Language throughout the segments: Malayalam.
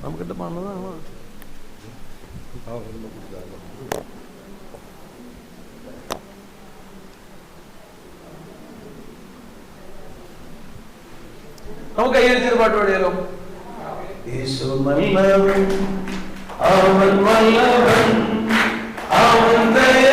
நம்மக்கிட்ட பண்ணதான் ஆமாம் നമുക്ക് കയ്യടിച്ചൊരു പാട്ട് പാടിയാലോ യേശു നല്ലവൻ അവൻ നല്ലവൻ അവൻ ദയ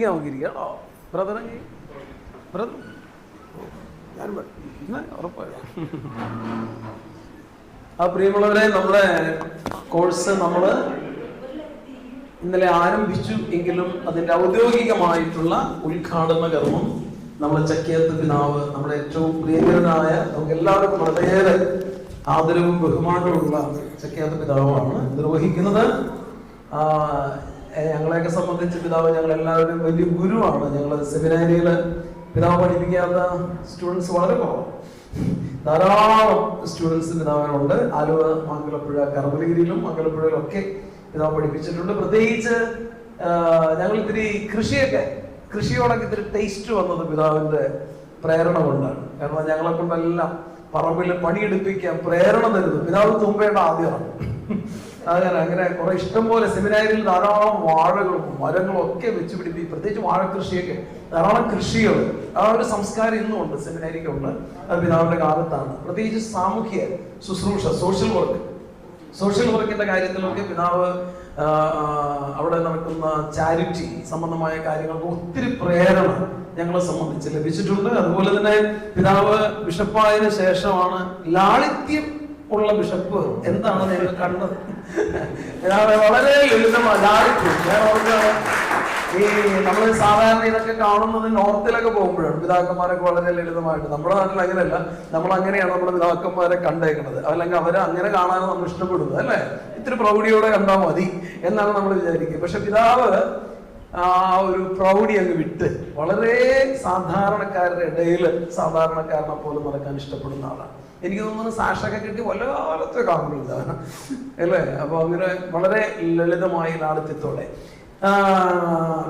ഇരിക്കാം. നമുക്ക് ഇരിക്കാം കേട്ടോ ബ്രദർ ആ പ്രിയമുള്ളവരെ നമ്മുടെ കോഴ്സ് നമ്മൾ ഇന്നലെ ആരംഭിച്ചു എങ്കിലും അതിന്റെ ഔദ്യോഗികമായിട്ടുള്ള ഉദ്ഘാടന കർമ്മം നമ്മുടെ ചക്കിയത്ത് പിതാവ് നമ്മുടെ ഏറ്റവും പ്രിയങ്കരനായ നമുക്ക് എല്ലാവർക്കും വളരെയേറെ ആദരവും ബഹുമാനവും ഉള്ള ചക്കിയാത്ത പിതാവാണ് നിർവഹിക്കുന്നത്. ഞങ്ങളെയൊക്കെ സംബന്ധിച്ച് പിതാവ് ഞങ്ങൾ എല്ലാവരും വലിയ ഗുരുവാണ്. ഞങ്ങൾ സെമിനാരിയിൽ പിതാവ് പഠിപ്പിക്കാത്ത സ്റ്റുഡൻസ് വളരെ കുറവാണ്. ധാരാളം സ്റ്റുഡൻസ് പിതാവിനുണ്ട്. ആലുവ മംഗലപ്പുഴ കർമ്മലഗിരിയിലും മംഗലപ്പുഴയിലും ഒക്കെ പിതാവ് പഠിപ്പിച്ചിട്ടുണ്ട്. പ്രത്യേകിച്ച് ഞങ്ങൾ ഇത്തിരി കൃഷിയൊക്കെ കൃഷിയോടൊക്കെ ഇത്തിരി ടേസ്റ്റ് വന്നത് പിതാവിന്റെ പ്രേരണ കൊണ്ടാണ് കാരണം ഞങ്ങളെ കൊണ്ടെല്ലാം പറമ്പിൽ പണിയെടുപ്പിക്കാൻ പ്രേരണ തരുന്നു പിതാവ് തുമ്പേണ്ട ആദ്യമാണ്. അങ്ങനെ അങ്ങനെ കുറെ ഇഷ്ടം പോലെ സെമിനാരിൽ ധാരാളം വാഴകളും മരങ്ങളും ഒക്കെ വെച്ച് പിടിപ്പിക്കും. പ്രത്യേകിച്ച് വാഴ കൃഷിയൊക്കെ. ധാരാളം കൃഷികൾ. ആ ഒരു സംസ്കാരം ഇന്നും ഉണ്ട് സെമിനാരിക്കുണ്ട്. അത് പിതാവിന്റെ കാലത്താണ്. പ്രത്യേകിച്ച് സാമൂഹ്യ ശുശ്രൂഷ സോഷ്യൽ വർക്ക് സോഷ്യൽ വർക്കിന്റെ കാര്യത്തിലൊക്കെ പിതാവ് അവിടെ നടക്കുന്ന ചാരിറ്റി സംബന്ധമായ കാര്യങ്ങൾക്ക് ഒത്തിരി പ്രേരണ ഞങ്ങളെ സംബന്ധിച്ച് ലഭിച്ചിട്ടുണ്ട്. അതുപോലെ തന്നെ പിതാവ് ബിഷപ്പായതിനു ശേഷമാണ് ലാളിത്യം ഉള്ള ബിഷപ്പ്. എന്താണ് നിങ്ങൾ കണ്ടത്? ഞാൻ വളരെ ലളിതമാണ് ഞാൻ ഈ നമ്മൾ സാധാരണ ഇതൊക്കെ കാണുന്നത് നോർത്തിലൊക്കെ പോകുമ്പോഴാണ്. പിതാക്കന്മാരൊക്കെ വളരെ ലളിതമായിട്ട്. നമ്മുടെ നാട്ടിൽ അങ്ങനെയല്ല. നമ്മൾ അങ്ങനെയാണ് നമ്മുടെ പിതാക്കന്മാരെ കണ്ടേക്കുന്നത്. അല്ലെങ്കിൽ അവരെ അങ്ങനെ കാണാൻ നമ്മൾ ഇഷ്ടപ്പെടുന്നത് അല്ലേ? ഇത്തിരി പ്രൗഢിയോടെ കണ്ടാൽ മതി എന്നാണ് നമ്മൾ വിചാരിക്കുക. പക്ഷെ പിതാവ് ആ ഒരു പ്രൗഢി അങ്ങ് വിട്ട് വളരെ സാധാരണക്കാരുടെ ഇടയിൽ സാധാരണക്കാരനെ പോലെ നടക്കാൻ ഇഷ്ടപ്പെടുന്ന ആളാണ്. എനിക്ക് തോന്നുന്നു സാക്ഷൊക്കെ കിട്ടി വല്ലാത്തൊരു കാണുന്നുണ്ട്. അല്ലേ? അപ്പൊ അങ്ങനെ വളരെ ലളിതമായ ലാളിത്യത്തോടെ.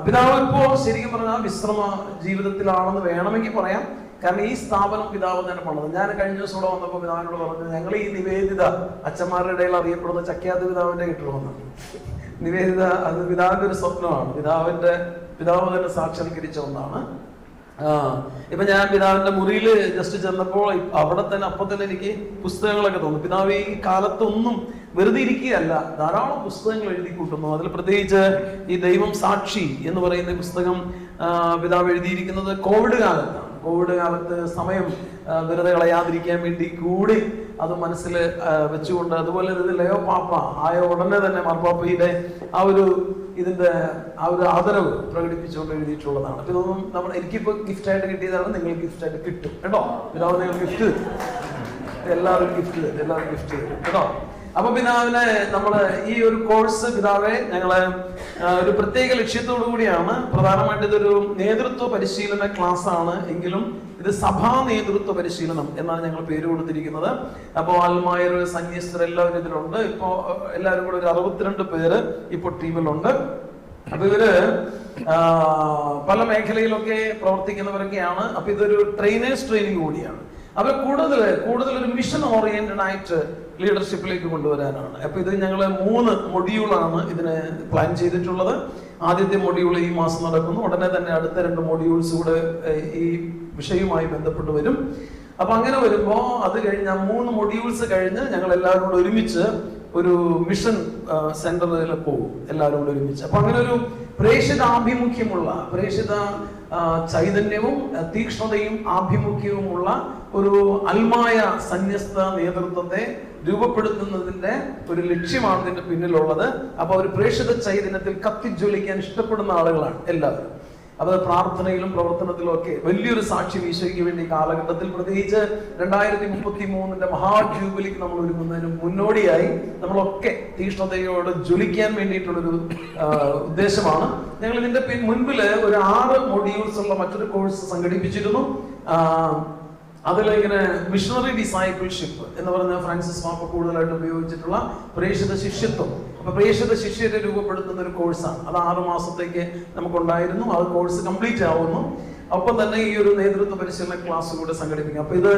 പിതാവ് ഇപ്പോൾ ശരിക്കും പറഞ്ഞാൽ വിശ്രമ ജീവിതത്തിലാണെന്ന് വേണമെങ്കിൽ പറയാം. കാരണം ഈ സ്ഥാപനം പിതാവ് തന്നെ പണിത്. ഞാൻ കഴിഞ്ഞ ദിവസം ഇവിടെ വന്നപ്പോൾ പിതാവിനോട് പറഞ്ഞു ഞങ്ങൾ ഈ നിവേദിത അച്ഛന്മാരുടെ ഇടയിൽ അറിയപ്പെടുന്ന ചക്യാത്ത പിതാവിന്റെ വന്നു നിവേദിത അത് പിതാവിന്റെ ഒരു സ്വപ്നമാണ്. പിതാവിന്റെ പിതാവ് തന്നെ സാക്ഷാത്കരിച്ച ഒന്നാണ്. ഇപ്പൊ ഞാൻ പിതാവിന്റെ മുറിയിൽ ജസ്റ്റ് ചെന്നപ്പോൾ അവിടെ തന്നെ അപ്പൊ തന്നെ എനിക്ക് പുസ്തകങ്ങളൊക്കെ തോന്നും. പിതാവ് ഈ കാലത്തൊന്നും വെറുതെ ഇരിക്കുകയല്ല. ധാരാളം പുസ്തകങ്ങൾ എഴുതി കൂട്ടുന്നു. അതിൽ പ്രത്യേകിച്ച് ഈ ദൈവം സാക്ഷി എന്ന് പറയുന്ന പുസ്തകം പിതാവ് എഴുതിയിരിക്കുന്നത് കോവിഡ് കാലത്താണ്. കോവിഡ് കാലത്ത് സമയം വെറുതെ കളയാതിരിക്കാൻ വേണ്ടി കൂടി അത് മനസ്സിൽ വെച്ചുകൊണ്ട് അതുപോലെ ലയോ പാപ്പ ആയ ഉടനെ തന്നെ മാർപ്പാപ്പയുടെ ആ ഒരു ഇതിന്റെ ആ ഒരു ആദരവ് പ്രകടിപ്പിച്ചുകൊണ്ട് എഴുതിയിട്ടുള്ളതാണ്. അപ്പൊ ഇതൊന്നും നമ്മൾ എനിക്കിപ്പോ ഗിഫ്റ്റ് ആയിട്ട് കിട്ടിയതാണ് നിങ്ങൾ ഗിഫ്റ്റ് ആയിട്ട് കിട്ടും. കേട്ടോ? പിതാവ് നിങ്ങൾ ഗിഫ്റ്റ് എല്ലാവരും ഗിഫ്റ്റ് തരും എല്ലാവരും ഗിഫ്റ്റ് തരും. കേട്ടോ? അപ്പൊ പിതാവിനെ നമ്മൾ ഈ ഒരു കോഴ്സ് പിതാവെ ഞങ്ങൾ ഒരു പ്രത്യേക ലക്ഷ്യത്തോടു കൂടിയാണ് പ്രധാനമായിട്ട് ഇതൊരു നേതൃത്വ പരിശീലന ക്ലാസ് ആണ്. എങ്കിലും ഇത് സഭാ നേതൃത്വ പരിശീലനം എന്നാണ് ഞങ്ങൾ പേര് കൊടുത്തിരിക്കുന്നത്. അപ്പോൾ ആൽമായർ സന്യസ്തർ എല്ലാവരും ഇതിലുണ്ട്. ഇപ്പോ എല്ലാവരും കൂടെ ഒരു അറുപത്തിരണ്ട് പേര് ഇപ്പോൾ ടീമിലുണ്ട്. അപ്പൊ ഇവർ പല മേഖലയിലൊക്കെ പ്രവർത്തിക്കുന്നവരൊക്കെയാണ്. അപ്പൊ ഇതൊരു ട്രെയിനേഴ്സ് ട്രെയിനിങ് കൂടിയാണ്. അവർ കൂടുതൽ കൂടുതൽ ഒരു മിഷൻ ഓറിയന്റഡ് ആയിട്ട് ലീഡർഷിപ്പിലേക്ക് കൊണ്ടുവരാനാണ്. അപ്പൊ ഇത് ഞങ്ങൾ മൂന്ന് മൊഡ്യൂളാണ് ഇതിന് പ്ലാൻ ചെയ്തിട്ടുള്ളത്. ആദ്യത്തെ മൊഡ്യൂൾ ഈ മാസം നടക്കുന്നു. ഉടനെ തന്നെ അടുത്ത രണ്ട് മൊഡ്യൂൾസ് കൂടെ ഈ വിഷയവുമായി ബന്ധപ്പെട്ട് വരും. അപ്പൊ അങ്ങനെ വരുമ്പോ അത് കഴിഞ്ഞ് മൂന്ന് മൊഡ്യൂൾസ് കഴിഞ്ഞ് ഞങ്ങൾ എല്ലാവരും കൂടെ ഒരുമിച്ച് ഒരു മിഷൻ സെന്ററിൽ പോകും. എല്ലാവരും കൂടെ ഒരുമിച്ച്. അപ്പൊ അങ്ങനെ ഒരു പ്രേക്ഷിത ആഭിമുഖ്യമുള്ള പ്രേക്ഷിത ചൈതന്യവും തീക്ഷ്ണതയും ആഭിമുഖ്യവുമുള്ള ഒരു അൽമായ സന്യസ്ത നേതൃത്വത്തെ രൂപപ്പെടുത്തുന്നതിന്റെ ഒരു ലക്ഷ്യമാണ് ഇതിന്റെ പിന്നിലുള്ളത്. അപ്പൊ ഒരു പ്രേക്ഷിത ചൈതന്യത്തിൽ കത്തിജ്വലിക്കാൻ ഇഷ്ടപ്പെടുന്ന ആളുകളാണ് എല്ലാവരും. അത് പ്രാർത്ഥനയിലും പ്രവർത്തനത്തിലും ഒക്കെ വലിയൊരു സാക്ഷ്യം ഈശോയ്ക്ക് വേണ്ടി കാലഘട്ടത്തിൽ പ്രത്യേകിച്ച് രണ്ടായിരത്തി മുപ്പത്തി മൂന്നിന്റെ മഹാജൂബിലിക്ക് നമ്മൾ ഒരുങ്ങുന്നതിന് മുന്നോടിയായി നമ്മളൊക്കെ തീഷ്ണതയോട് ജ്വലിക്കാൻ വേണ്ടിയിട്ടുള്ളൊരു ഉദ്ദേശമാണ്. ഞങ്ങൾ ഇതിന്റെ മുൻപിൽ ഒരു ആറ് മൊഡ്യൂൾസ് ഉള്ള മറ്റൊരു കോഴ്സ് സംഘടിപ്പിച്ചിരുന്നു. അതിലിങ്ങനെ മിഷണറി ഡിസൈപ്പിൾഷിപ്പ് എന്ന് പറഞ്ഞ ഫ്രാൻസിസ് പാപ്പ കൂടുതലായിട്ട് ഉപയോഗിച്ചിട്ടുള്ള പ്രേക്ഷിത ശിഷ്യത്വം. അപ്പൊ പ്രേക്ഷിത ശിഷ്യരെ രൂപപ്പെടുത്തുന്ന ഒരു കോഴ്സാണ് അത് ആറു മാസത്തേക്ക് നമുക്കുണ്ടായിരുന്നു. ആ കോഴ്സ് കംപ്ലീറ്റ് ആവുന്നു. ഒപ്പം തന്നെ ഈ ഒരു നേതൃത്വ പരിശീലന ക്ലാസ് കൂടെ സംഘടിപ്പിക്കും. അപ്പൊ ഇത്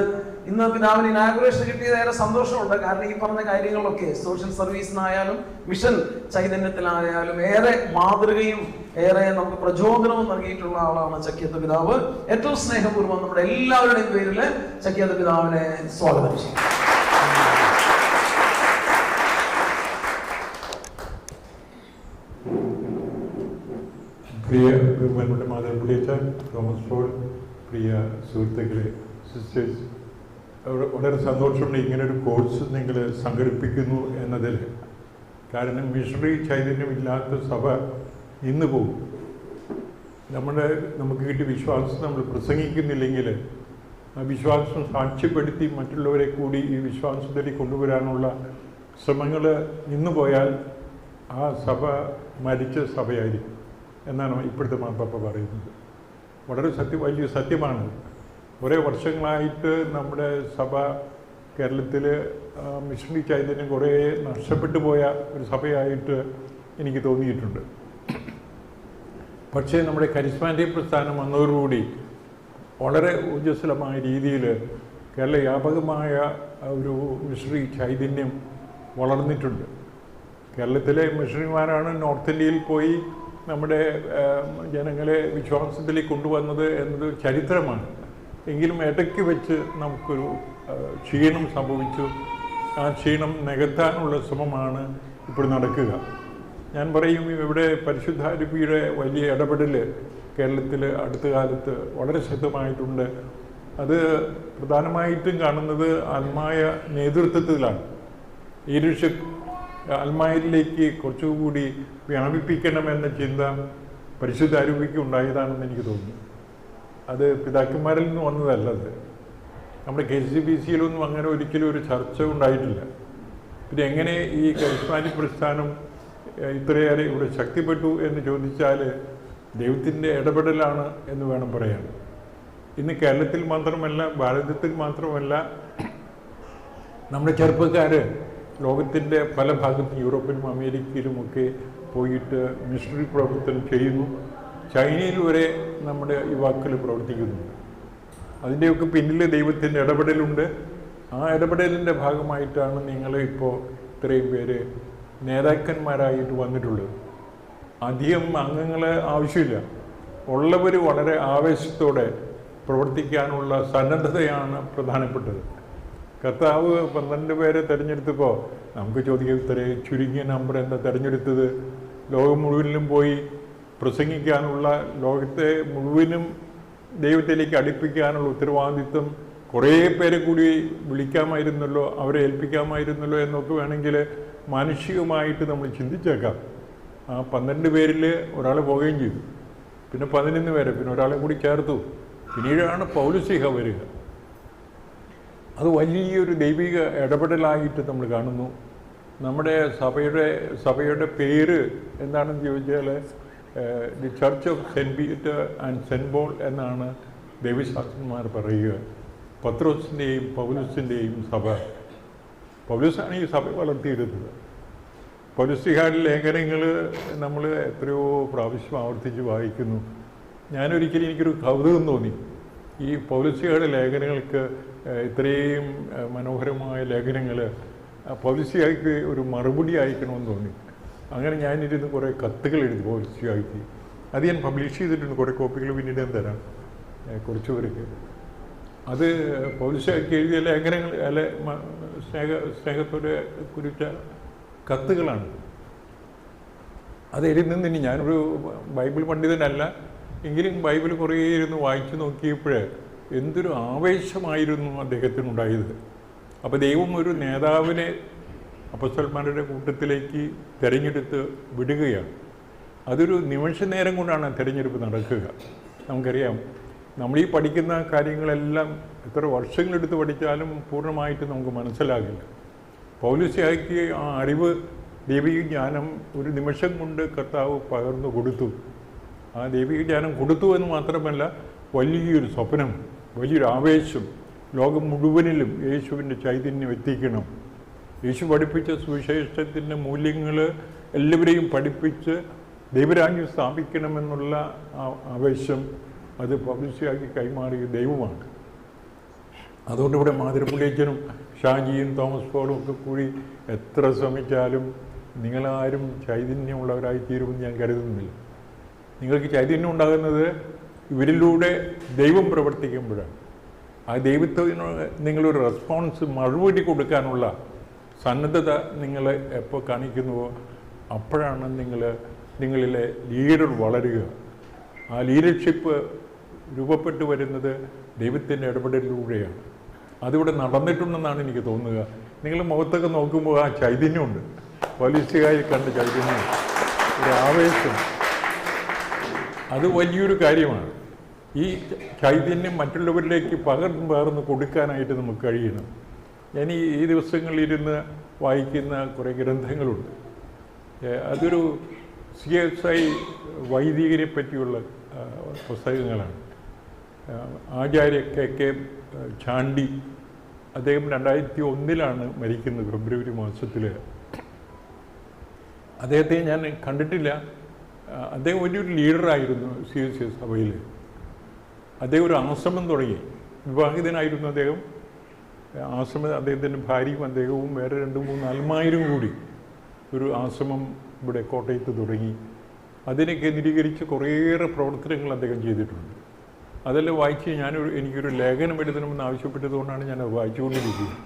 ഇന്ന് പിതാവിന് ഇനാഗുറേഷൻ കിട്ടിയത് ഏറെ സന്തോഷമുണ്ട്. കാരണം ഈ പറഞ്ഞ കാര്യങ്ങളൊക്കെ സോഷ്യൽ സർവീസിനായാലും മിഷൻ ചൈതന്യത്തിലായാലും ഏറെ മാതൃകയും ഏറെ നമുക്ക് പ്രചോദനവും നൽകിയിട്ടുള്ള ആളാണ് ചക്കിയത്ത് പിതാവ്. ഏറ്റവും സ്നേഹപൂർവം നമ്മുടെ എല്ലാവരുടെയും പേരിൽ ചക്കിയത്ത് പിതാവിനെ സ്വാഗതം ചെയ്യും പ്രിയ ബഹുമാനപ്പെട്ട മാതാപിളിച്ച തോമസ് പോൾ പ്രിയ സുഹൃത്തുക്കളെ സിസ്റ്റേഴ്സ് വളരെ സന്തോഷമുണ്ട് ഇങ്ങനെ ഒരു കോഴ്സ് നിങ്ങൾ സംഘടിപ്പിക്കുന്നു എന്നതിൽ. കാരണം മിഷണറി ചൈതന്യമില്ലാത്ത സഭ ഇന്ന് പോകും. നമ്മുടെ നമുക്ക് കിട്ടിയ വിശ്വാസം നമ്മൾ പ്രസംഗിക്കുന്നില്ലെങ്കിൽ ആ വിശ്വാസം സാക്ഷ്യപ്പെടുത്തി മറ്റുള്ളവരെ കൂടി ഈ വിശ്വാസത്തിലേക്ക് കൊണ്ടുവരാനുള്ള ശ്രമങ്ങൾ ഇന്ന് പോയാൽ ആ സഭ മരിച്ച സഭയായിരിക്കും. എന്നാണ് ഇപ്പോഴത്തെ മാർപ്പാപ്പ പറയുന്നത്. വളരെ സത്യം വലിയ സത്യമാണ്. കുറേ വർഷങ്ങളായിട്ട് നമ്മുടെ സഭ കേരളത്തിൽ മിഷണറി ചൈതന്യം കുറേ നഷ്ടപ്പെട്ടു പോയ ഒരു സഭയായിട്ട് എനിക്ക് തോന്നിയിട്ടുണ്ട്. പക്ഷേ നമ്മുടെ കരിസ്മാന്റെ പ്രസ്ഥാനം വന്നതോടുകൂടി വളരെ ഊർജസ്വലമായ രീതിയിൽ കേരള വ്യാപകമായ ഒരു മിഷണറി ചൈതന്യം വളർന്നിട്ടുണ്ട്. കേരളത്തിലെ മിഷണറിമാരാണ് നോർത്ത് ഇന്ത്യയിൽ പോയി നമ്മുടെ ജനങ്ങളെ വിശ്വാസത്തിലേക്ക് കൊണ്ടുവന്നത് എന്നത് ചരിത്രമാണ്. എങ്കിലും ഇടയ്ക്ക് വെച്ച് നമുക്കൊരു ക്ഷീണം സംഭവിച്ചു. ആ ക്ഷീണം നികത്താനുള്ള ശ്രമമാണ് ഇപ്പോൾ നടക്കുക. ഞാൻ പറയും ഇവിടെ പരിശുദ്ധാരൂപിയുടെ വലിയ ഇടപെടൽ കേരളത്തിൽ അടുത്ത കാലത്ത് വളരെ ശക്തമായിട്ടുണ്ട്. അത് പ്രധാനമായിട്ടും കാണുന്നത് ആത്മായ നേതൃത്വത്തിലാണ്. ലീഡർഷിപ്പ് അൽമായരിലേക്ക് കുറച്ചുകൂടി വ്യാപിപ്പിക്കണമെന്ന ചിന്ത പരിശുദ്ധ അരൂപിക്ക് ഉണ്ടായതാണെന്ന് എനിക്ക് തോന്നുന്നു. അത് പിതാക്കന്മാരിൽ നിന്ന് വന്നതല്ല അത്. നമ്മുടെ കെ സി ബി സിയിലൊന്നും അങ്ങനെ ഒരിക്കലും ഒരു ചർച്ച ഉണ്ടായിട്ടില്ല. പിന്നെ എങ്ങനെ ഈ കരിസ്മാനി പ്രസ്ഥാനം ഇത്രയേറെ ഇവിടെ ശക്തിപ്പെട്ടു എന്ന് ചോദിച്ചാൽ ദൈവത്തിന്റെ ഇടപെടലാണ് എന്ന് വേണം പറയാൻ. ഇന്ന് കേരളത്തിൽ മാത്രമല്ല ഭാരതത്തിൽ മാത്രമല്ല നമ്മുടെ ചെറുപ്പക്കാർ ലോകത്തിന്റെ പല ഭാഗത്തും യൂറോപ്പിലും അമേരിക്കയിലുമൊക്കെ പോയിട്ട് മിഷണറി പ്രവർത്തനം ചെയ്യുന്നു. ചൈനയിൽ വരെ നമ്മുടെ യുവാക്കൾ പ്രവർത്തിക്കുന്നുണ്ട് അതിന്റെയൊക്കെ പിന്നിൽ ദൈവത്തിന്റെ ഇടപെടലുണ്ട്. ആ ഇടപെടലിന്റെ ഭാഗമായിട്ടാണ് നിങ്ങൾ ഇപ്പോൾ ഇത്രയും പേര് നേതാക്കന്മാരായിട്ട് വന്നിട്ടുള്ളത്. അധികം അംഗങ്ങൾ ആവശ്യമില്ല. ഉള്ളവർ വളരെ ആവേശത്തോടെ പ്രവർത്തിക്കാനുള്ള സന്നദ്ധതയാണ് പ്രധാനപ്പെട്ടത്. കർത്താവ് പന്ത്രണ്ട് പേരെ തിരഞ്ഞെടുത്തപ്പോൾ നമുക്ക് ചോദിക്കാം ഇത്രയും ചുരുങ്ങിയ നമ്പർ എന്താ തിരഞ്ഞെടുത്തത്? ലോകം മുഴുവനിലും പോയി പ്രസംഗിക്കാനുള്ള ലോകത്തെ മുഴുവനും ദൈവത്തിലേക്ക് അടുപ്പിക്കാനുള്ള ഉത്തരവാദിത്വം കുറേ പേരെ കൂടി വിളിക്കാമായിരുന്നല്ലോ അവരെ ഏൽപ്പിക്കാമായിരുന്നല്ലോ എന്നൊക്കെ വേണമെങ്കിൽ മാനുഷികമായിട്ട് നമ്മൾ ചിന്തിച്ചേക്കാം. ആ പന്ത്രണ്ട് പേരിൽ ഒരാൾ പോവുകയും ചെയ്തു. പിന്നെ പതിനൊന്ന് പേരെ പിന്നെ ഒരാളെ കൂടി ചേർത്തു. പിന്നീടാണ് പൗലുസിഹ വരിക. അത് വലിയൊരു ദൈവിക ഇടപെടലായിട്ട് നമ്മൾ കാണുന്നു. നമ്മുടെ സഭയുടെ സഭയുടെ പേര് എന്താണെന്ന് ചോദിച്ചാൽ the Church of Saint Peter and Saint Paul എന്നാണ് ദൈവശാസ്ത്രന്മാർ പറയുക. പത്രോസിന്റെയും പൗലുസിന്റെയും സഭ. പൗലുസാണ് ഈ സഭ വളർത്തിയിരുന്നത് പൗലുസിഹാരി ലേഖനങ്ങൾ നമ്മൾ എത്രയോ പ്രാവശ്യം ആവർത്തിച്ച് വായിക്കുന്നു. ഞാനൊരിക്കലും എനിക്കൊരു കൗതുകം തോന്നി. ഈ പൗലസിയുടെ ലേഖനങ്ങൾക്ക് ഇത്രയും മനോഹരമായ ലേഖനങ്ങൾ പൗലസിയായിക്ക് ഒരു മറുപടി അയക്കണമെന്ന് തോന്നി. അങ്ങനെ ഞാനിരുന്ന് കുറേ കത്തുകൾ എഴുതി പൗലസിയായിക്ക് അത് ഞാൻ പബ്ലിഷ് ചെയ്തിട്ടുണ്ട് കുറേ കോപ്പികൾ പിന്നീട് ഞാൻ തരാം. കുറച്ച് പേർക്ക് അത് പൗലസിയായിക്ക് എഴുതിയ ലേഖനങ്ങൾ അല്ല സ്നേഹ സ്നേഹത്തോടെ കുറിച്ച കത്തുകളാണ്. അത് എഴുതുന്നതിന് ഞാനൊരു ബൈബിൾ പണ്ഡിതനല്ല. എങ്കിലും ബൈബിൾ കുറേ ഇരുന്ന് വായിച്ചു നോക്കിയപ്പോൾ എന്തൊരു ആവേശമായിരുന്നു അദ്ദേഹത്തിനുണ്ടായത്. അപ്പോൾ ദൈവം ഒരു നേതാവിനെ അപ്പസ്വൽമാരുടെ കൂട്ടത്തിലേക്ക് തിരഞ്ഞെടുത്ത് വിടുകയാണ്. അതൊരു നിമിഷ നേരം കൊണ്ടാണ് തിരഞ്ഞെടുപ്പ് നടക്കുക. നമുക്കറിയാം നമ്മൾ ഈ പഠിക്കുന്ന കാര്യങ്ങളെല്ലാം എത്ര വർഷങ്ങളെടുത്ത് പഠിച്ചാലും പൂർണമായിട്ട് നമുക്ക് മനസ്സിലാകില്ല. പൗലുസ്യായിക്ക് ആ അറിവ് ദൈവിക ജ്ഞാനം ഒരു നിമിഷം കൊണ്ട് കർത്താവ് പകർന്നു കൊടുത്തു. ആ ദൈവിക ജ്ഞാനം കൊടുത്തു എന്ന് മാത്രമല്ല വലിയൊരു സ്വപ്നം. വലിയൊരു ആവേശം ലോകം മുഴുവനിലും യേശുവിന്റെ ചൈതന്യം എത്തിക്കണം. യേശു പഠിപ്പിച്ച സുവിശേഷത്തിന്റെ മൂല്യങ്ങൾ എല്ലാവരെയും പഠിപ്പിച്ച് ദൈവരാജ്യം സ്ഥാപിക്കണമെന്നുള്ള ആവേശം അത് പബ്ലിസിയാക്കി കൈമാറിയ ദൈവമാണ്. അതുകൊണ്ട് ഇവിടെ മാതിരപ്പുള്ളിയച്ചനും ഷാജിയും തോമസ് പോളും ഒക്കെ കൂടി എത്ര ശ്രമിച്ചാലും നിങ്ങളാരും ചൈതന്യമുള്ളവരായി തീരുമെന്ന് ഞാൻ കരുതുന്നില്ല. നിങ്ങൾക്ക് ചൈതന്യം ഉണ്ടാകുന്നത് ഇവരിലൂടെ ദൈവം പ്രവർത്തിക്കുമ്പോഴാണ്. ആ ദൈവത്തിന് നിങ്ങളൊരു റെസ്പോൺസ് മറുപടി കൊടുക്കാനുള്ള സന്നദ്ധത നിങ്ങൾ എപ്പോൾ കാണിക്കുന്നുവോ അപ്പോഴാണ് നിങ്ങൾ നിങ്ങളിലെ ലീഡർ വളരുക. ആ ലീഡർഷിപ്പ് രൂപപ്പെട്ടു വരുന്നത് ദൈവത്തിന്റെ ഇടപെടലിലൂടെയാണ്. അതിവിടെ നടന്നിട്ടുണ്ടെന്നാണ് എനിക്ക് തോന്നുക. നിങ്ങൾ മുഖത്തൊക്കെ നോക്കുമ്പോൾ ആ ചൈതന്യമുണ്ട്. പോലീസുകാരിൽ കണ്ട ചൈതന്യം ഒരു ആവേശം. അത് വലിയൊരു കാര്യമാണ്. ഈ ചൈതന്യം മറ്റുള്ളവരിലേക്ക് പകർന്നു പകർന്ന് കൊടുക്കാനായിട്ട് നമുക്ക് കഴിയണം. ഞാൻ ഈ ഈ ദിവസങ്ങളിലിരുന്ന് വായിക്കുന്ന കുറേ ഗ്രന്ഥങ്ങളുണ്ട്. അതൊരു സി എസ് ഐ വൈദികരെ പറ്റിയുള്ള പുസ്തകങ്ങളാണ്. ആചാര്യ കെ കെ ചാണ്ടി അദ്ദേഹം രണ്ടായിരത്തി ഒന്നിലാണ് മരിക്കുന്നത് ഫെബ്രുവരി മാസത്തിൽ അദ്ദേഹത്തെ ഞാൻ കണ്ടിട്ടില്ല. അദ്ദേഹം വലിയൊരു ലീഡറായിരുന്നു സി എസ് സി സഭയിൽ. അദ്ദേഹം ഒരു ആശ്രമം തുടങ്ങി. വിവാഹിതനായിരുന്നു അദ്ദേഹം. ആശ്രമം അദ്ദേഹത്തിന്റെ ഭാര്യയും അദ്ദേഹവും വേറെ രണ്ട് മൂന്ന് അൽമായിരം കൂടി ഒരു ആശ്രമം ഇവിടെ കോട്ടയത്ത് തുടങ്ങി. അതിനെ കേന്ദ്രീകരിച്ച് കുറേയേറെ പ്രവർത്തനങ്ങൾ അദ്ദേഹം ചെയ്തിട്ടുണ്ട്. അതെല്ലാം വായിച്ച് ഞാനൊരു എനിക്കൊരു ലേഖനം എഴുതണമെന്ന് ആവശ്യപ്പെട്ടതുകൊണ്ടാണ് ഞാൻ അത് വായിച്ചുകൊണ്ടിരിക്കുന്നത്.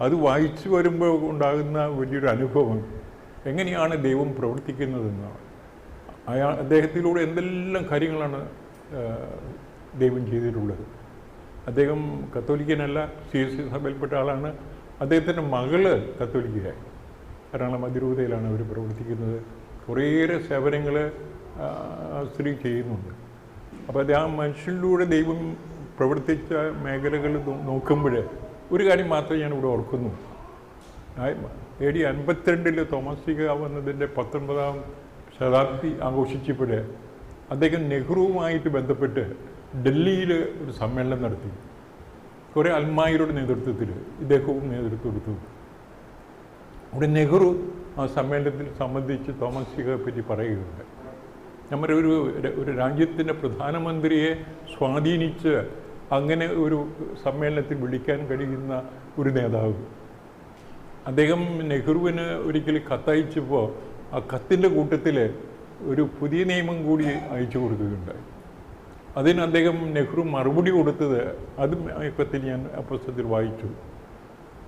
അത് വായിച്ചു വരുമ്പോൾ ഉണ്ടാകുന്ന വലിയൊരു അനുഭവം എങ്ങനെയാണ് ദൈവം പ്രവർത്തിക്കുന്നതെന്നാണ്. അയാൾ അദ്ദേഹത്തിലൂടെ എന്തെല്ലാം കാര്യങ്ങളാണ് ദൈവം ചെയ്തിട്ടുള്ളത്. അദ്ദേഹം കത്തോലിക്കനല്ല സി എസ് സി സഭയിൽപ്പെട്ട ആളാണ്. അദ്ദേഹത്തിന്റെ മകൾ കത്തോലിക്കയായി. എറണാകുളം അതിരൂപതയിലാണ് അവർ പ്രവർത്തിക്കുന്നത്. കുറേയേറെ സേവനങ്ങൾ സ്ത്രീ ചെയ്യുന്നുണ്ട്. അപ്പോൾ അത് ആ മനുഷ്യനിലൂടെ ദൈവം പ്രവർത്തിച്ച മേഖലകൾ നോക്കുമ്പോൾ ഒരു കാര്യം മാത്രമേ ഞാൻ ഇവിടെ ഓർക്കുന്നു എ ഡി അൻപത്തിരണ്ടിൽ തോമസിക വന്നതിന്റെ പത്തൊൻപതാം ശതാബ്ദി ആഘോഷിച്ചപ്പോൾ അദ്ദേഹം നെഹ്റുവുമായിട്ട് ബന്ധപ്പെട്ട് ഡൽഹിയിൽ ഒരു സമ്മേളനം നടത്തി. കുറേ അൽമായരുടെ നേതൃത്വത്തിൽ ഇദ്ദേഹവും നേതൃത്വം കൊടുത്തു അവിടെ നെഹ്റു ആ സമ്മേളനത്തിൽ സംബന്ധിച്ച് തോമസ് തോമസികയെ പറ്റി പറയുകയുണ്ട്. നമ്മുടെ ഒരു ഒരു രാജ്യത്തിന്റെ പ്രധാനമന്ത്രിയെ സ്വാധീനിച്ച് അങ്ങനെ ഒരു സമ്മേളനത്തിൽ വിളിക്കാൻ കഴിയുന്ന ഒരു നേതാവ്. അദ്ദേഹം നെഹ്റുവിന് ഒരിക്കൽ കത്തയച്ചപ്പോൾ ആ കത്തിന്റെ കൂട്ടത്തിൽ ഒരു പുതിയ നിയമം കൂടി അയച്ചു കൊടുക്കുകയുണ്ടായി. അതിന് അദ്ദേഹം നെഹ്റു മറുപടി കൊടുത്തത് അതും കത്തിൽ ഞാൻ പുസ്തകത്തിൽ വായിച്ചു.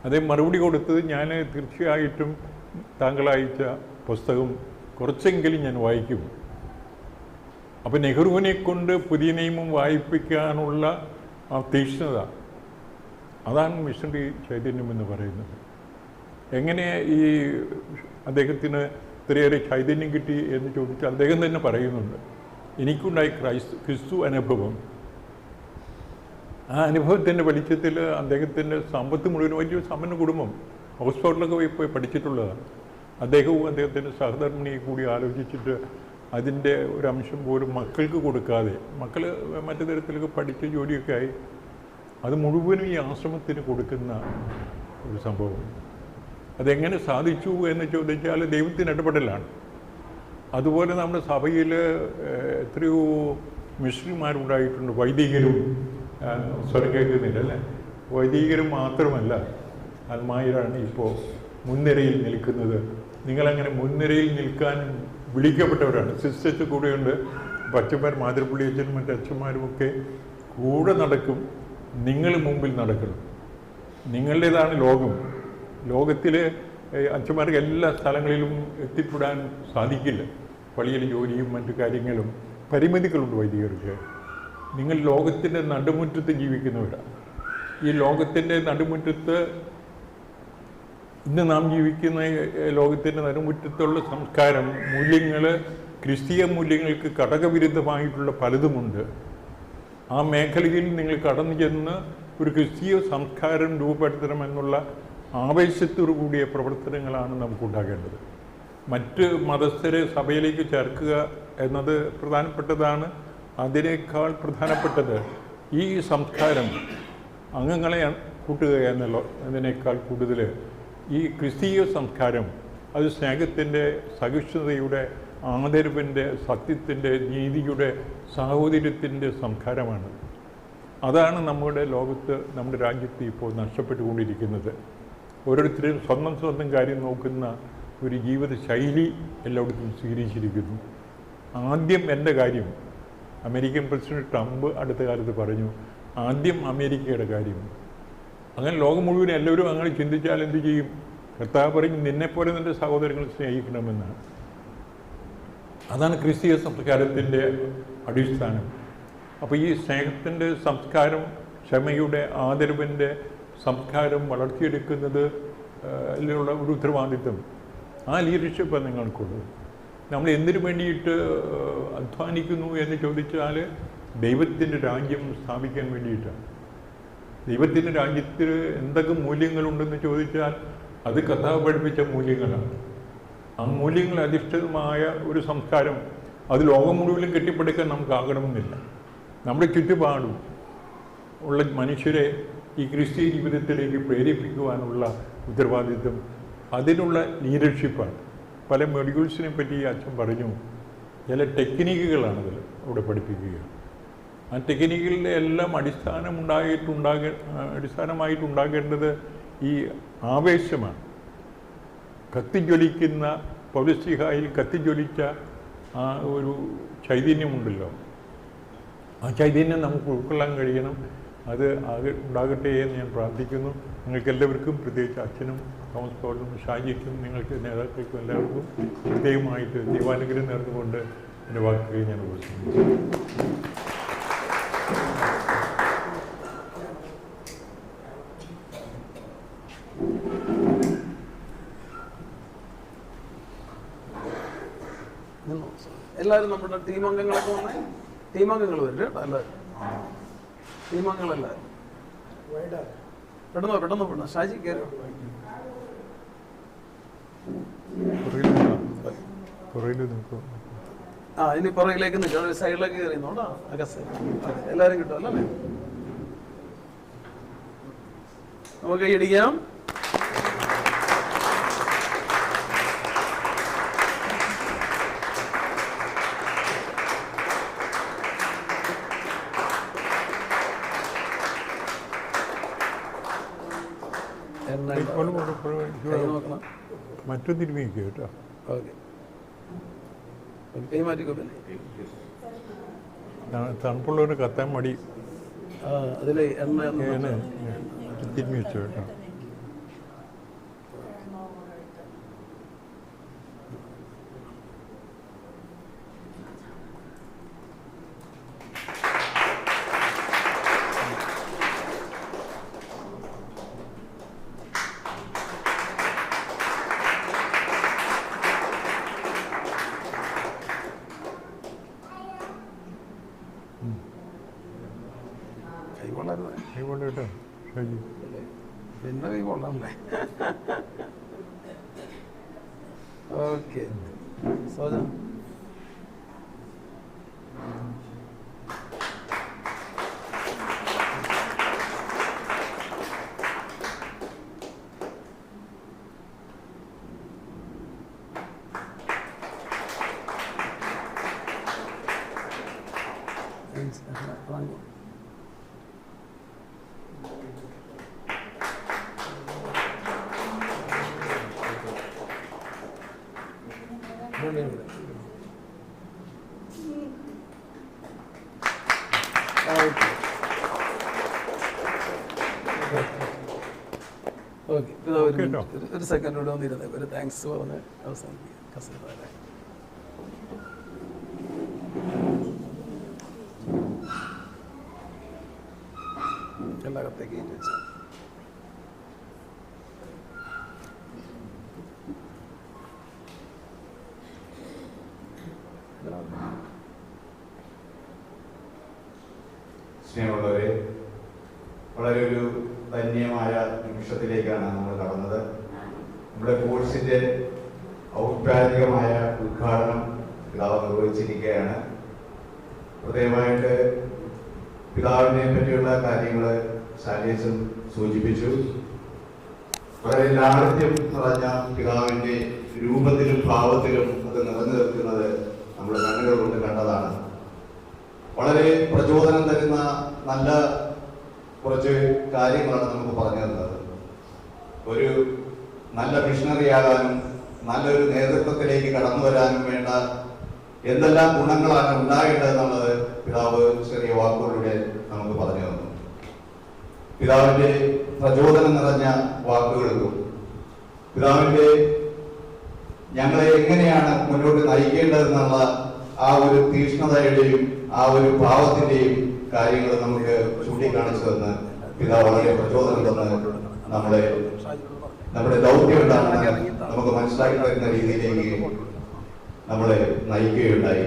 അദ്ദേഹം മറുപടി കൊടുത്തത് ഞാൻ തീർച്ചയായിട്ടും താങ്കൾ അയച്ച പുസ്തകം കുറച്ചെങ്കിലും ഞാൻ വായിക്കും. അപ്പോൾ നെഹ്റുവിനെ കൊണ്ട് പുതിയ നിയമം വായിപ്പിക്കാനുള്ള ആ തീക്ഷ്ണത അതാണ് മിഷണറി ചൈതന്യം എന്ന് പറയുന്നത്. എങ്ങനെ ഈ അദ്ദേഹത്തിന് ഇത്രയേറെ ചൈതന്യം കിട്ടി എന്ന് ചോദിച്ചാൽ അദ്ദേഹം തന്നെ പറയുന്നുണ്ട്. എനിക്കുണ്ടായി ക്രൈസ്തു ക്രിസ്തു അനുഭവം. ആ അനുഭവത്തിന്റെ വെളിച്ചത്തിൽ അദ്ദേഹത്തിന്റെ സമ്പത്ത് മുഴുവൻ വലിയ സമ്പന്ന കുടുംബം ഓക്സ്ഫോർഡിലൊക്കെ പോയി പോയി പഠിച്ചിട്ടുള്ളതാണ്. അദ്ദേഹവും അദ്ദേഹത്തിന്റെ സഹധർമ്മിണിയെ കൂടി ആലോചിച്ചിട്ട് അതിന്റെ ഒരു അംശം പോലും മക്കൾക്ക് കൊടുക്കാതെ മക്കൾ മറ്റു തരത്തിലൊക്കെ പഠിച്ച ജോലിയൊക്കെ ആയി അത് മുഴുവനും ഈ ആശ്രമത്തിന് കൊടുക്കുന്ന ഒരു സംഭവം. അതെങ്ങനെ സാധിച്ചു എന്ന് ചോദിച്ചാൽ ദൈവത്തിന് ഇടപെടലാണ്. അതുപോലെ നമ്മുടെ സഭയിൽ എത്രയോ മിശ്രിമാരുണ്ടായിട്ടുണ്ട് വൈദികരും സ്വരം കേൾക്കുന്നില്ല അല്ലേ? വൈദികരും മാത്രമല്ല അൽമായരാണ് ഇപ്പോൾ മുൻനിരയിൽ നിൽക്കുന്നത്. നിങ്ങളങ്ങനെ മുൻനിരയിൽ നിൽക്കാൻ വിളിക്കപ്പെട്ടവരാണ്. സിസ്റ്റേഴ്സ് കൂടെയുണ്ട്. പച്ചമാർ മാതൃപ്പള്ളി അച്ഛനും മറ്റു അച്ഛന്മാരും ഒക്കെ കൂടെ നടക്കും. നിങ്ങൾ മുമ്പിൽ നടക്കണം. നിങ്ങളുടേതാണ് ലോകം. ലോകത്തിൽ അച്ഛന്മാർക്ക് എല്ലാ സ്ഥലങ്ങളിലും എത്തിപ്പെടാൻ സാധിക്കില്ല. പള്ളിയിൽ ജോലിയും മറ്റു കാര്യങ്ങളും. പരിമിതികളുണ്ട് വൈദികർക്ക്. നിങ്ങൾ ലോകത്തിന്റെ നടുമുറ്റത്ത് ജീവിക്കുന്നവരാണ്. ഈ ലോകത്തിന്റെ നടുമുറ്റത്ത് ഇന്ന് നാം ജീവിക്കുന്ന ലോകത്തിന്റെ നടുമുറ്റത്തുള്ള സംസ്കാരം മൂല്യങ്ങൾ ക്രിസ്തീയ മൂല്യങ്ങൾക്ക് ഘടകവിരുദ്ധമായിട്ടുള്ള പലതുമുണ്ട്. ആ മേഖലയിൽ നിങ്ങൾ കടന്നു ചെന്ന് ഒരു ക്രിസ്തീയ സംസ്കാരം രൂപപ്പെടുത്തണമെന്നുള്ള ആവേശത്തോടു കൂടിയ പ്രവർത്തനങ്ങളാണ് നമുക്കുണ്ടാകേണ്ടത്. മറ്റ് മതസ്ഥരെ സഭയിലേക്ക് ചേർക്കുക എന്നത് പ്രധാനപ്പെട്ടതാണ്. അതിനേക്കാൾ പ്രധാനപ്പെട്ടത് ഈ സംസ്കാരം അംഗങ്ങളെ കൂട്ടുക എന്നുള്ള അതിനേക്കാൾ കൂടുതൽ ഈ ക്രിസ്തീയ സംസ്കാരം അത് സ്നേഹത്തിന്റെ സഹിഷ്ണുതയുടെ ആദരവിന്റെ സത്യത്തിന്റെ നീതിയുടെ സാഹോദര്യത്തിന്റെ സംസ്കാരമാണ്. അതാണ് നമ്മുടെ ലോകത്ത് നമ്മുടെ രാജ്യത്ത് ഇപ്പോൾ നഷ്ടപ്പെട്ടുകൊണ്ടിരിക്കുന്നത്. ഓരോരുത്തരും സ്വന്തം സ്വന്തം കാര്യം നോക്കുന്ന ഒരു ജീവിത ശൈലി എല്ലായിടത്തും സ്വീകരിച്ചിരിക്കുന്നു. ആദ്യം എന്റെ കാര്യം അമേരിക്കൻ പ്രസിഡന്റ് ട്രംപ് അടുത്ത കാലത്ത് പറഞ്ഞു ആദ്യം അമേരിക്കയുടെ കാര്യം. അങ്ങനെ ലോകം മുഴുവൻ എല്ലാവരും അങ്ങനെ ചിന്തിച്ചാൽ എന്ത് ചെയ്യും? കർത്താവ് പറയും നിന്നെപ്പോലെ നിന്റെ സഹോദരങ്ങൾ സ്നേഹിക്കണമെന്നാണ് അതാണ് ക്രിസ്തീയ സംസ്കാരത്തിന്റെ അടിസ്ഥാനം. അപ്പോൾ ഈ സ്നേഹത്തിന്റെ സംസ്കാരം ക്ഷമയുടെ ആദരവിന്റെ സംസ്കാരം വളർത്തിയെടുക്കുന്നത് അതിലുള്ള ഒരു ഉത്തരവാദിത്വം. ആ ലീഡർഷിപ്പ് നിങ്ങൾക്കുള്ളൂ നമ്മൾ എന്തിനു വേണ്ടിയിട്ട് അധ്വാനിക്കുന്നു എന്ന് ചോദിച്ചാൽ ദൈവത്തിന്റെ രാജ്യം സ്ഥാപിക്കാൻ വേണ്ടിയിട്ടാണ്. ദൈവത്തിന്റെ രാജ്യത്തിൽ എന്തൊക്കെ മൂല്യങ്ങളുണ്ടെന്ന് ചോദിച്ചാൽ അത് കഥ പഠിപ്പിച്ച മൂല്യങ്ങളാണ്. ആ മൂല്യങ്ങൾ അധിഷ്ഠിതമായ ഒരു സംസ്കാരം അത് ലോകം മുഴുവനും കെട്ടിപ്പടുക്കാൻ നമുക്കാകണമെന്നില്ല നമ്മുടെ ചുറ്റുപാടും ഉള്ള മനുഷ്യരെ ഈ ക്രിസ്തീയ ജീവിതത്തിലേക്ക് പ്രേരിപ്പിക്കുവാനുള്ള ഉത്തരവാദിത്വം അതിനുള്ള ലീഡർഷിപ്പാണ് പല മെഡിക്കൽസിനെ പറ്റി അച്ഛൻ പറഞ്ഞു. ചില ടെക്നിക്കുകളാണ് അതിൽ അവിടെ പഠിപ്പിക്കുക. ആ ടെക്നിക്കുകളുടെ എല്ലാം അടിസ്ഥാനം ഉണ്ടായിട്ടുണ്ടാകേ അടിസ്ഥാനമായിട്ടുണ്ടാകേണ്ടത് ഈ ആവേശമാണ്. കത്തിജ്വലിക്കുന്ന പൗലസ്റ്റിഹായിൽ കത്തിജ്വലിച്ച ആ ഒരു ചൈതന്യമുണ്ടല്ലോ. ആ ചൈതന്യം നമുക്ക് ഉൾക്കൊള്ളാൻ കഴിയണം. അത് ആകെ ഉണ്ടാകട്ടെ എന്ന് ഞാൻ പ്രാർത്ഥിക്കുന്നു. നിങ്ങൾക്ക് എല്ലാവർക്കും പ്രത്യേകിച്ച് അച്ഛനും തോമസ് പോളിനും ഷാജിക്കും നിങ്ങൾക്ക് നേതാക്കൾക്കും എല്ലാവർക്കും പ്രത്യേകമായിട്ട് ദൈവാനുഗ്രഹം നേർന്നുകൊണ്ട് എന്റെ വാക്കുകൾ ഞാൻ ഉപയോഗിക്കുന്നു എല്ലാവരും നമ്മുടെ ടീം അംഗങ്ങളൊക്കെ വന്നേ. ടീം അംഗങ്ങൾ വരും കേട്ടോ എല്ലാവരും ടീം അംഗങ്ങളെല്ലാവരും പെട്ടെന്ന് പെട്ടെന്ന് പെട്ടെന്ന് ഷാജി കയറി ആ ഇനി പുറകിലേക്ക് നിൽക്കാം. ഒരു സൈഡിലേക്ക് കയറി നോട്ടാ അകസ് എല്ലാവരും കിട്ടും അല്ലേ? നമുക്ക് ഇടിക്കാം മറ്റു തിരുമിക്കുക കേട്ടോ. ഓക്കെ. കൈ മാറ്റിക്കോ പിന്നെ ത- തണുപ്പുള്ളവന് കത്താൻ മടി. അതിലെ എണ്ണ ഞാൻ ഒന്ന് തിരുമി വെച്ചു കേട്ടോ കൈ കൊള്ളായിരുന്നേ അതുകൊണ്ട് കേട്ടോ ഷാജി പിന്നെ കൈ കൊള്ളാമല്ലേ ഓക്കെ സോജ Thanks. ഓക്കെ ഒരു കേട്ടോ. മിനിറ്റ്. ഒരു സെക്കൻഡ് കൂടെ വന്നിരുന്നേ ഒരു താങ്ക്സ് പറഞ്ഞ് അവസാനിപ്പിക്കാം കസേര താഴെ. എല്ലാം അകത്തേക്ക് കയറ്റി വെച്ചു സ്നേഹമുള്ളവരെ വളരെ ഒരു ധന്യമായ നിമിഷത്തിലേക്കാണ് നമ്മൾ കടന്നത് നമ്മുടെ കോഴ്സിന്റെ ഔപചാരികമായ ഉദ്ഘാടനം പിതാവ് ഹൃദയമായിട്ട് പിതാവിനെ പറ്റിയുള്ള കാര്യങ്ങൾ സാലിയസും സൂചിപ്പിച്ചു. വളരെ ലാളിത്യം നിറഞ്ഞ പിതാവിന്റെ രൂപത്തിലും ഭാവത്തിലും അത് നിറഞ്ഞു നിൽക്കുന്നത് നമ്മുടെ കണ്ണുകൾ കൊണ്ട് കണ്ടതാണ്. വളരെ പ്രചോദനം തരുന്ന നല്ല കുറച്ച് കാര്യങ്ങളാണ് നമുക്ക് പറഞ്ഞു തന്നത്. ഒരു നല്ല മിഷണറി ആകാനും നല്ലൊരു നേതൃത്വത്തിലേക്ക് കടന്നു വരാനും വേണ്ട എന്തെല്ലാം ഗുണങ്ങളാണ് ഉണ്ടാകേണ്ടതെന്നുള്ളത് പിതാവ് ചെറിയ വാക്കുകളിലൂടെ നമുക്ക് പറഞ്ഞു തന്നു. പിതാവിന്റെ പ്രചോദനം നിറഞ്ഞ വാക്കുകൾക്കും പിതാവിന്റെ ഞങ്ങളെ എങ്ങനെയാണ് മുന്നോട്ട് നയിക്കേണ്ടതെന്നുള്ള ആ ഒരു തീക്ഷ്ണതയുടെയും ആ ഒരു ഭാവത്തിന്റെയും കാര്യങ്ങൾ നമുക്ക് ചൂണ്ടിക്കാണിച്ചു തന്ന് പിതാവ് വളരെ പ്രചോദനം തന്ന് നമ്മളെ നമ്മുടെ ദൗത്യം എന്താണെന്ന് നമുക്ക് മനസ്സിലാക്കി തരുന്ന രീതിയിലേക്ക് നമ്മളെ നയിക്കുകയുണ്ടായി.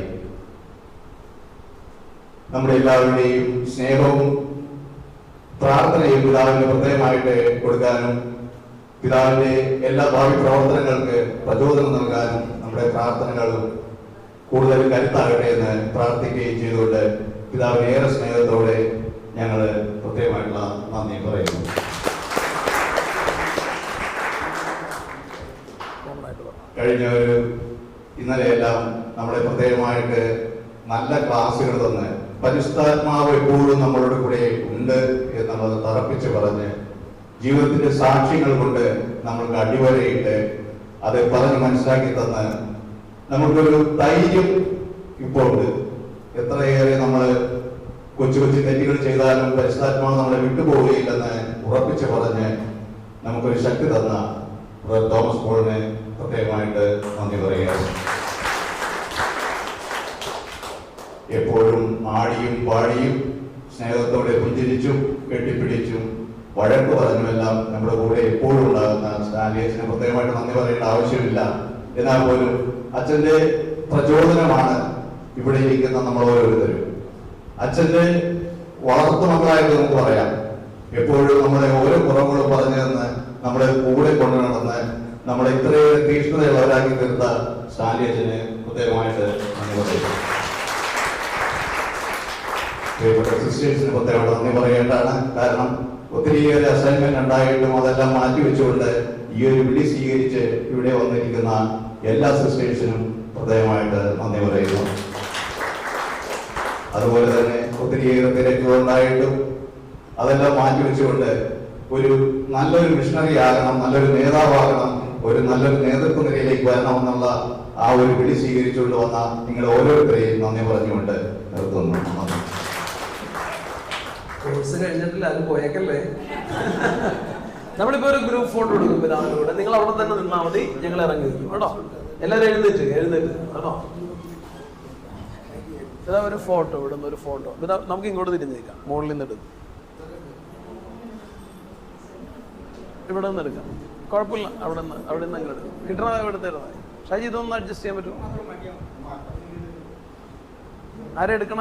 നമ്മുടെ എല്ലാവരുടെയും സ്നേഹവും പ്രാർത്ഥനയും പിതാവിന് പ്രത്യേകമായിട്ട് കൊടുക്കാനും പിതാവിന്റെ എല്ലാ ഭാവി പ്രവർത്തനങ്ങൾക്ക് പ്രചോദനം നൽകാനും നമ്മുടെ പ്രാർത്ഥനകളും കൂടുതൽ കരുത്താകട്ടെ എന്ന് പ്രാർത്ഥിക്കുകയും ചെയ്തുകൊണ്ട് പിതാവിന് ഏറെ സ്നേഹത്തോടെ ഞങ്ങൾ പ്രത്യേകമായിട്ടുള്ള നന്ദി പറയുന്നു. കഴിഞ്ഞ ഒരു ഇന്നലെയെല്ലാം നമ്മളെ പ്രത്യേകമായിട്ട് നല്ല ക്ലാസ്സുകൾ തന്ന് പരിശുദ്ധാത്മാവ് എപ്പോഴും നമ്മളുടെ കൂടെ ഉണ്ട് എന്നുള്ളത് തറപ്പിച്ച് പറഞ്ഞ് ജീവിതത്തിന്റെ സാക്ഷ്യങ്ങൾ കൊണ്ട് നമ്മൾക്ക് അടിവരയിട്ട് അത് പറഞ്ഞ് മനസ്സിലാക്കി തന്ന് നമുക്കൊരു ധൈര്യം ഇപ്പോൾ ഉണ്ട് എത്രയേറെ നമ്മൾ കൊച്ചു കൊച്ചു തെറ്റുകൾ ചെയ്താലും പരിശുദ്ധാത്മാവ് നമ്മളെ വിട്ടുപോവുകയില്ലെന്ന് ഉറപ്പിച്ച് പറഞ്ഞ് നമുക്കൊരു ശക്തി തന്ന തോമസ് പോളിന് പ്രത്യേകമായിട്ട് നന്ദി പറയുകയാണ് എപ്പോഴും ആടിയും പാടിയും സ്നേഹത്തോടെ പുഞ്ചിരിച്ചും കെട്ടിപ്പിടിച്ചും വഴക്ക് പറഞ്ഞുമെല്ലാം നമ്മുടെ കൂടെ എപ്പോഴും ഉണ്ടാകുന്ന സ്റ്റാലിയസിന് പ്രത്യേകമായിട്ട് നന്ദി പറയേണ്ട ആവശ്യമില്ല. എന്നാൽ പോലും അച്ഛന്റെ പ്രചോദനമാണ് ഇവിടെ ഇരിക്കുന്ന നമ്മൾ ഓരോരുത്തരും. അച്ഛന്റെ വളർത്തു മക്കളായിട്ട് നമുക്ക് പറയാം. എപ്പോഴും നമ്മുടെ ഓരോ കുറവുകളും പറഞ്ഞു തന്ന് നമ്മുടെ കൂടെ കൊണ്ടു നടന്ന് നമ്മളെ ഇത്രയേറെ തീക്ഷ്ണതയുള്ളവരാക്കി തീർത്ത സ്റ്റാലിയച്ചന് പ്രത്യേകമായിട്ട് നന്ദി പറയുന്നു പ്രിയപ്പെട്ട സിസ്റ്റേഴ്സിന് പ്രത്യേകമായിട്ട് നന്ദി പറയേണ്ടതാണ്. കാരണം ഒത്തിരിയേറെ അസൈൻമെന്റ് ഉണ്ടായിട്ടും അതെല്ലാം മാറ്റിവെച്ചുകൊണ്ട് ഈ ഒരു വിളി സ്വീകരിച്ച് ഇവിടെ വന്നിരിക്കുന്ന എല്ലാ സിസ്റ്റേഴ്സിനും പ്രത്യേകമായിട്ട് നന്ദി പറയുന്നു. അതുപോലെ തന്നെ ഒത്തിരിയേറെ തിരക്കുകൾ ഉണ്ടായിട്ടും അതെല്ലാം മാറ്റിവെച്ചുകൊണ്ട് ഒരു നല്ലൊരു മിഷണറി ആകണം നല്ലൊരു നേതാവാകണം ഒരു നല്ലൊരു നേതൃത്വ നിലയിലേക്ക് വരണമെന്നുള്ള ആ ഒരു വിളി സ്വീകരിച്ചുകൊണ്ട് വന്ന നിങ്ങൾ ഓരോരുത്തരെയും നന്ദി പറഞ്ഞുകൊണ്ട് നിർത്തുന്നു. കോഴ്സ് കഴിഞ്ഞിട്ടില്ല അത് പോയേക്കല്ലേ? നമ്മളിപ്പോ ഒരു ഗ്രൂപ്പ് ഫോട്ടോ എടുക്കും പിതാവിനോട്. നിങ്ങൾ അവിടെ തന്നെ നിന്നാൽ മതി ഞങ്ങൾ ഇറങ്ങി നിൽക്കും കേട്ടോ? എല്ലാവരും എഴുന്നേറ്റ് എഴുന്നേറ്റ്. കേട്ടോ? ഇതാ ഒരു ഫോട്ടോ ഇവിടുന്ന് ഒരു ഫോട്ടോ. ഇതാ നമുക്ക് ഇങ്ങോട്ട് തിരിഞ്ഞ് നിൽക്കാം. മുകളിൽ നിന്ന് എടുക്കും. ഇവിടെ നിന്ന് എടുക്കാം. കുഴപ്പമില്ല. അവിടെ നിന്ന് അവിടെ നിന്ന് അങ്ങോട്ട് കിട്ടണത് തരുന്നത്. ഷാജി ഇതൊന്ന് അഡ്ജസ്റ്റ് ചെയ്യാൻ പറ്റുമോ? ആരെ എടുക്കണം